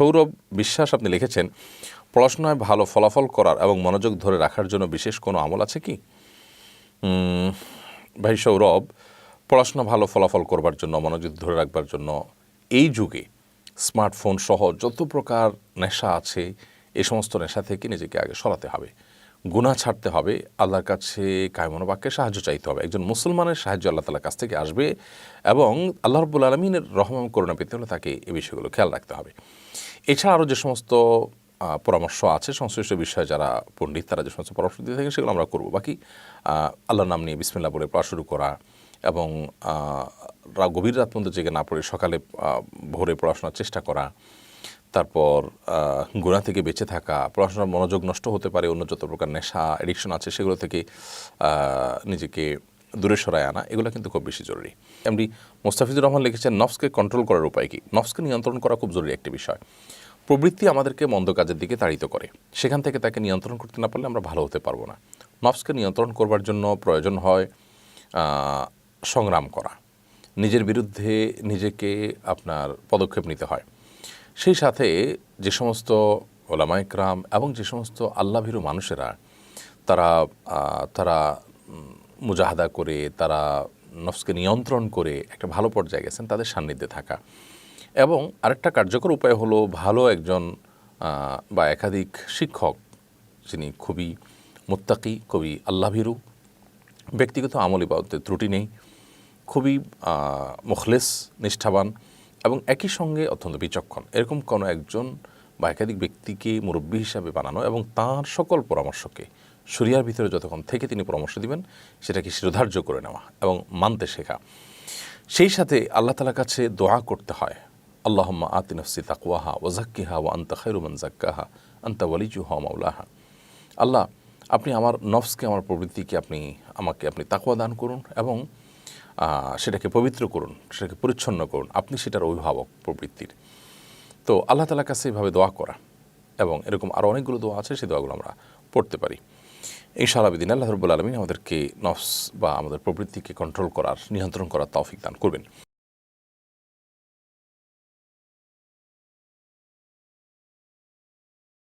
সৌরভ বিশ্বাস আপনি লিখেছেন, পড়াশোনায় ভালো ফলাফল করার এবং মনোযোগ ধরে রাখার জন্য বিশেষ কোনো আমল আছে কি? ভাই সৌরভ, পড়াশোনা ভালো ফলাফল করবার জন্য, মনোযোগ ধরে রাখবার জন্য এই যুগে স্মার্টফোন সহ যত প্রকার নেশা আছে, এ সমস্ত নেশা থেকে নিজেকে আগে সরাতে হবে। গুণা ছাড়তে হবে, আল্লাহর কাছে কায়মনোবাক্যে সাহায্য চাইতে হবে। একজন মুসলমানের সাহায্য আল্লাহ তালার কাছ থেকে আসবে এবং আল্লাহ রব্বুল আলমিনের রহমান করুণা পেতে হলে তাকে এই বিষয়গুলো খেয়াল রাখতে হবে। এছাড়া আরও যে সমস্ত পরামর্শ আছে, সংশ্লিষ্ট বিষয়ে যারা পণ্ডিত, তারা যে সমস্ত পরামর্শ দিয়ে থাকেন সেগুলো আমরা করব। বাকি আল্লাহর নাম নিয়ে বিসমিল্লা বলে পড়া শুরু করা এবং গভীর রাত পর্যন্ত জেগে না পড়ে সকালে ভোরে পড়াশোনার চেষ্টা করা তারপর গুণা থেকে বেঁচে থাকা, পড়াশোনার মনোযোগ নষ্ট হতে পারে, অন্য যত প্রকার নেশা এডিকশন আছে, সেগুলো থেকে নিজেকে দূরে সরায় আনা, এগুলো কিন্তু খুব বেশি জরুরি। এমনি মোস্তাফিজুর রহমান লিখেছেন, নফসকে কন্ট্রোল করার উপায় কি? নফসকে নিয়ন্ত্রণ করা খুব জরুরি একটি বিষয়। প্রবৃত্তি আমাদেরকে মন্দ কাজের দিকে তাড়িত করে। সেখান থেকে তাকে নিয়ন্ত্রণ করতে না পারলে আমরা ভালো হতে পারব না। নফসকে নিয়ন্ত্রণ করবার জন্য প্রয়োজন হয় সংগ্রাম করা। নিজের বিরুদ্ধে নিজেকে আপনার পদক্ষেপ নিতে হয়। সেই সাথে যে সমস্ত ওলামাইকরাম এবং যে সমস্ত আল্লাভীরু মানুষেরা তারা তারা মুজাহাদা করে, তারা নফসকে নিয়ন্ত্রণ করে একটা ভালো পর্যায়ে গেছেন তাদের সান্নিধ্যে থাকা। এবং আরেকটা কার্যকর উপায় হলো ভালো একজন বা একাধিক শিক্ষক যিনি খুবই মুত্তাকি, খুবই আল্লাভীরু, ব্যক্তিগত আমল ইবাদতে ত্রুটি নেই, খুবই মুখলেস, নিষ্ঠাবান এবং একই সঙ্গে অত্যন্ত বিচক্ষণ। এরকম কোনো একজন বা একাধিক ব্যক্তিকে মুরব্বী হিসাবে বানানো এবং তার সকল পরামর্শকে শরিয়ার ভিতরে যতক্ষণ থেকে তিনি পরামর্শ দিবেন, সেটাকে শিরোধার্য করে নেওয়া এবং মানতে শেখা। সেই সাথে আল্লাহ তালার কাছে দোয়া করতে হয়, আল্লাহম্মা আতি নফসি তাকুয়াহা ওজাক্কিহা ও আন্তা খৈরুমান জাক্কাহা আন্তা ওয়ালিজুহা মাউলাহা আল্লাহ, আপনি আমার নফসকে, আমার প্রবৃত্তিকে আপনি, আমাকে আপনি তাকুয়া দান করুন এবং সেটাকে পবিত্র করুন, সেটাকে পরিচ্ছন্ন করুন। আপনি সেটার অভিভাবক প্রবৃত্তির। তো আল্লাহ তালার কাছে এইভাবে দোয়া করা এবং এরকম আরও অনেকগুলো দোয়া আছে, সেই দোয়াগুলো আমরা পড়তে পারি। এই সারাবিদিন আল্লাহ রব্বুল আলমিন আমাদেরকে নফস বা আমাদের প্রবৃত্তিকে কন্ট্রোল করার, নিয়ন্ত্রণ করার তৌফিক দান করবেন।